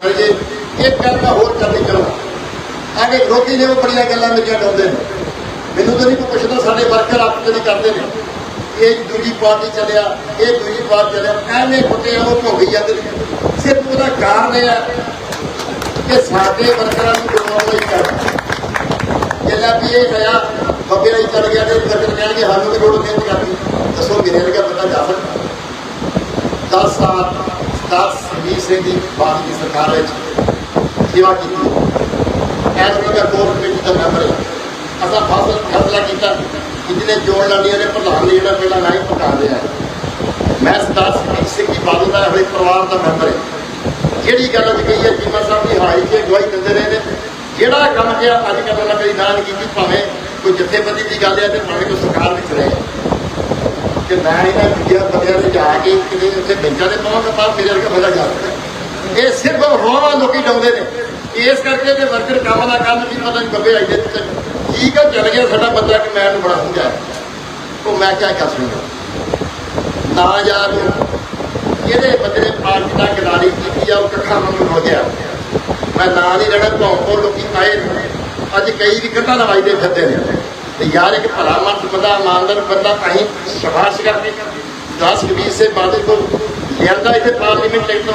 ਜੇ ਇੱਕ ਗੱਲ ਹੋਰ ਕਰਨੀ ਚਾਹੁੰਦਾ ਆਗੇ ਵਿਰੋਧੀ ਨੇ ਉਹ ਬੜੀਆਂ ਗੱਲਾਂ ਮੇਰੀਆਂ ਡਾਉਂਦੇ ਨੇ। ਮੈਨੂੰ ਤਾਂ ਨਹੀਂ ਕੋਈ ਪੁੱਛਦਾ ਸਾਡੇ ਵਰਕਰ ਆਪ ਤੇ ਕਰਦੇ ਨੇ। ਇਹ ਦੂਜੀ ਪਾਰਟੀ ਚੱਲਿਆ, ਇਹ ਦੂਜੀ ਪਾਰਟੀ ਚੱਲਿਆ, ਐਵੇਂ ਕੁੱਤੇ ਉਹ ਭੋਗੀ ਜਾਂਦੇ ਨੇ। ਸਿਰਫ ਉਹਦਾ ਕਾਰਨ ਇਹ ਹੈ ਕਿ ਸਾਡੇ ਵਰਕਰਾਂ ਨੂੰ ਡਰਾਉਣ ਲਈ ਕਰਦਾ ਜਿਹੜਾ ਵੀ ਇਹ ਹੋਇਆ ਬੱਬੇ ਲਈ ਚੱਲ ਗਿਆ ਤੇ ਵਰਕਰ ਕਹਿਣਗੇ ਸਾਨੂੰ ਵੀ ਲੋੜ ਨਹੀਂ ਕਰਦੀ ਦੱਸੋ ਮੇਰੇ ਵਰਗਾ ਬੰਦਾ ਜਾ ਸਕਦਾ 10 ਸਾਲ 10 20 ਸੇ ਦੀ ਬਾਤ ਦੀ ਸਰਕਾਰ ਵਿੱਚ ਸੇਵਾ ਕੀਤੀ। ਐਸ ਦਾ ਕੋਰ ਕਮੇਟੀ ਦਾ ਮੈਂਬਰ ਹੈ। ਅਸਾਂ ਫਸਲ ਫੈਸਲਾ ਕੀਤਾ ਕਿ ਜਿਹਨੇ ਜੋੜ ਲਾਂਦੀਆਂ ਨੇ ਪ੍ਰਧਾਨ ਨੇ ਜਿਹੜਾ ਪਹਿਲਾਂ ਨਹੀਂ ਪਕਾ ਰਿਹਾ ਮੈਂ ਸਰਦਾਰ ਸਿੰਘ ਸਿੰਘ ਦੀ ਬਾਦਲ ਦਾ ਹੋਏ ਪਰਿਵਾਰ ਦਾ ਮੈਂਬਰ ਹੈ। ਜਿਹੜੀ ਗੱਲ ਅੱਜ ਕਹੀ ਹੈ ਜੀਮਾ ਸਾਹਿਬ ਦੀ ਹਾਈ ਕੇ ਗਵਾਹੀ ਦਿੰਦੇ ਰਹੇ ਨੇ। ਜਿਹੜਾ ਕੰਮ ਕਿਹਾ, ਅੱਜ ਕੱਲ੍ਹ ਉਹਨਾਂ ਕਦੀ ਨਾ ਨਹੀਂ ਕੀਤੀ, ਭਾਵੇਂ ਕੋਈ ਜਥੇਬੰਦੀ ਦੀ ਗੱਲ ਹੈ ਤੇ ਭਾਵੇਂ ਕੋਈ ਸਰਕਾਰ ਵਿੱਚ ਰਹੇ। ਕਿ ਮੈਂ ਇਹਨਾਂ ਦੂਜਿਆਂ ਬੰਦਿਆਂ ਦੇ ਕਿਤੇ ਉੱਥੇ ਬੈਂਚਾਂ ਦੇ ਪਾਵਾਂਗਾ ਪਰ ਮੇਰੇ ਵਰਗਾ ਬੰਦਾ ਜਾ ਇਹ ਸਿਰਫ ਰੋਵਾ ਲੋਕੀ ਡਾਉਂਦੇ ਨੇ। ਇਸ ਕਰਕੇ ਤੇ ਵਰਕਰ ਕੰਮ ਨਾ ਕਰਨ ਵੀ ਪਤਾ ਨਹੀਂ ਬੱਬੇ ਆਈ ਦੇ ਠੀਕ ਹੈ ਚੱਲ ਗਿਆ ਸਾਡਾ ਬੰਦਾ ਕਿ ਮੈਂ ਇਹਨੂੰ ਬੜਾ ਉਹ ਮੈਂ ਕਿਆ ਕਰ ਸਕਦਾ ਨਾ ਯਾਦ ਇਹਦੇ ਬੰਦੇ ਨੇ ਪਾਰਟੀ ਦਾ ਗਦਾਰੀ ਕੀਤੀ ਆ, ਉਹ ਕੱਖਾ ਮੰਗਣ ਹੋ ਗਿਆ। ਮੈਂ ਨਾਂ ਨਹੀਂ ਲੈਣਾ ਭੌਂਕੋ ਲੋਕੀ ਆਏ ਅੱਜ ਕਈ ਵੀ ਕੱਟਾ ਨਵਾਈਦੇ ਫਿਰਦੇ ਨੇ। ਤੇ ਯਾਰ, ਇੱਕ ਭਲਾ ਮਨਸ ਬੰਦਾ, ਇਮਾਨਦਾਰ ਬੰਦਾ ਅਸੀਂ ਸ਼ਬਾਸ਼ ਕਰਕੇ 10 20 ਸੇ ਬਾਦਲ ਕੋ ਲਿਆਂਦਾ ਇੱਥੇ ਪਾਰਲੀਮੈਂਟ ਟਿਕਟ